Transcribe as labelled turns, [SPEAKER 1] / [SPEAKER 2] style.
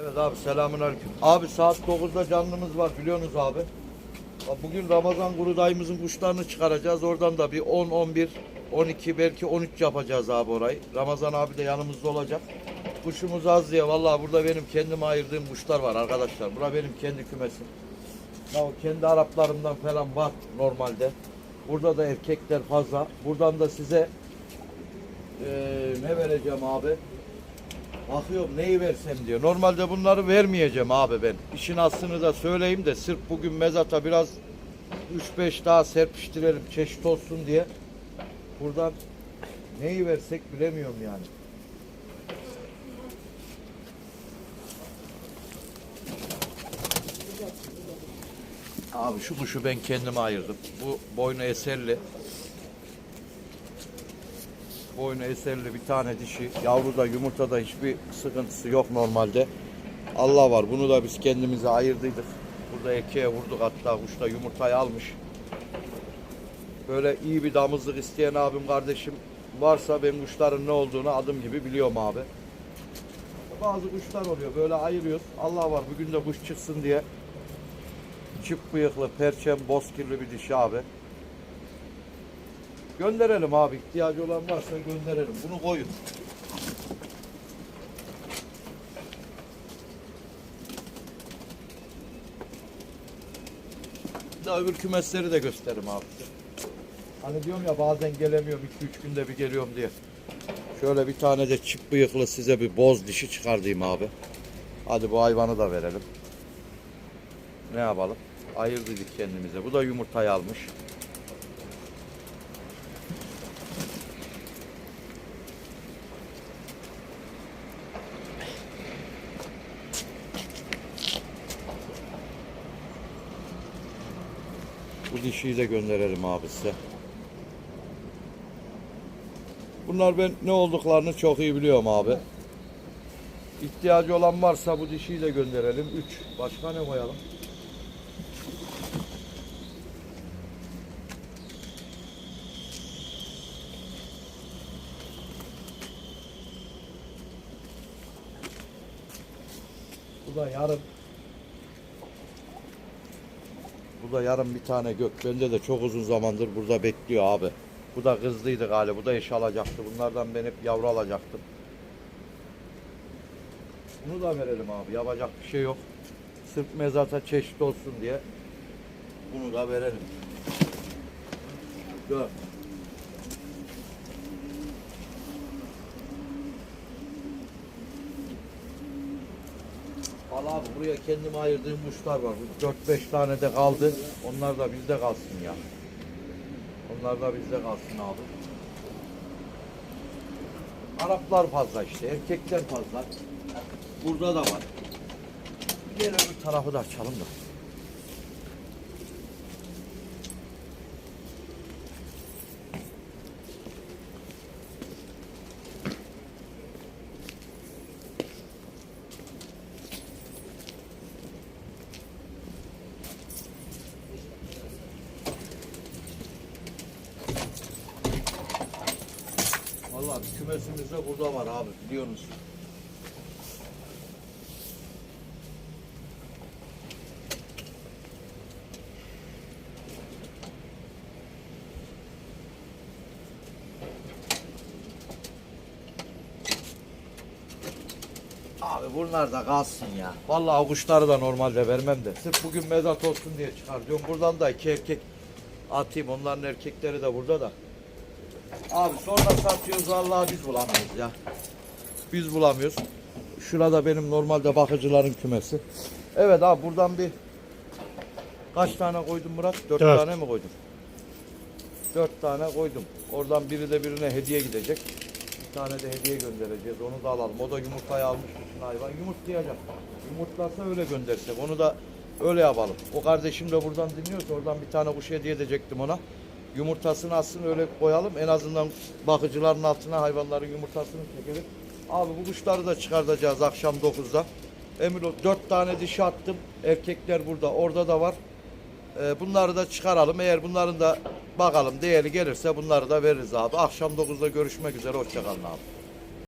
[SPEAKER 1] Evet abi selamun aleyküm. Abi saat 9'da canlımız var biliyorsunuz abi. Bugün Ramazan kurudayımızın kuşlarını çıkaracağız. Oradan da bir 10, 11, 12 belki 13 yapacağız abi orayı. Ramazan abi de yanımızda olacak. Kuşumuz az diye vallahi burada benim kendime ayırdığım kuşlar var arkadaşlar. Bura benim kendi kümesim. Ya kendi Araplarımdan falan var normalde. Burada da erkekler fazla. Buradan da size eee, ne vereceğim abi? Bakıyorum neyi versem diyor. Normalde bunları vermeyeceğim abi ben. İşin aslını da söyleyeyim de sırf bugün mezata biraz 3-5 daha serpiştirelim çeşit olsun diye. Buradan neyi versek bilemiyorum yani. Abi şu kuşu ben kendime ayırdım. Bu boynu eserli. Boynu eserli bir tane dişi. Yavruda yumurtada hiçbir sıkıntısı yok normalde. Allah var. Bunu da biz kendimize ayırdıydık. Burada ekeğe vurduk hatta kuş da yumurtayı almış. Böyle iyi bir damızlık isteyen abim kardeşim varsa ben kuşların ne olduğunu adım gibi biliyorum abi. Bazı kuşlar oluyor böyle ayırıyoruz. Allah var bugün de kuş çıksın diye. Çift bıyıklı, perçem, bozkirli bir dişi abi. Gönderelim abi. ihtiyacı olan varsa gönderelim. Bunu koyun. Daha öbür kümesleri de gösteririm abi. Hani diyorum ya bazen gelemiyorum 2-3 günde bir geliyorum diye. Şöyle bir tane de çift bıyıklı size bir boz dişi çıkardayım abi. Hadi bu hayvanı da verelim. Ne yapalım? Ayırdık kendimize. Bu da yumurtayı almış. Bu dişiyi de gönderelim abi size. Bunlar ben ne olduklarını çok iyi biliyorum abi. İhtiyacı olan varsa bu dişiyi de gönderelim. 3. Başka ne koyalım? Bu da yarım. Bu da yarım bir tane gök. De çok uzun zamandır burada bekliyor abi. Bu da kızlıydı galiba. Bu da eş alacaktı. Bunlardan ben hep yavru alacaktım. Bunu da verelim abi. Yapacak bir şey yok. Sırf mezata çeşit olsun diye. Bunu da verelim. Dön. Al abi buraya kendime ayırdığım kuşlar var. Bu 4-5 tane de kaldı. Onlar da bizde kalsın ya. Onlar da bizde kalsın abi. Araplar fazla işte. Erkekler fazla. Burada da var. Gel öbür tarafı da açalım da. Vallahi kümesimiz de burada var abi biliyorsunuz. Abi bunlar da kalsın ya. Vallahi kuşları da normalde vermem de. Sırf bugün mezat olsun diye çıkartıyorum. Buradan da iki erkek atayım. Onların erkekleri de burada da. Abi sonra satıyoruz vallahi biz bulamıyoruz ya. Biz bulamıyoruz. Şurada benim normalde bakıcıların kümesi. Evet abi buradan bir kaç tane koydum Murat? Dört,
[SPEAKER 2] Dört.
[SPEAKER 1] tane mi koydum? Dört tane koydum. Oradan biri de birine hediye gidecek. Bir tane de hediye göndereceğiz. Onu da alalım. O da yumurtayı almış bütün hayvan. Yumurtlayacak. Yumurtlarsa öyle göndersek. Onu da öyle yapalım. O kardeşim de buradan dinliyorsa oradan bir tane kuş hediye edecektim ona. Yumurtasını aslında öyle koyalım. En azından bakıcıların altına hayvanların yumurtasını çekelim. Abi bu kuşları da çıkartacağız akşam 9'da. Emin ol 4 tane dişi attım. Erkekler burada. Orada da var. Ee, bunları da çıkaralım. Eğer bunların da bakalım değeri gelirse bunları da veririz abi. Akşam 9'da görüşmek üzere. Hoşçakalın abi.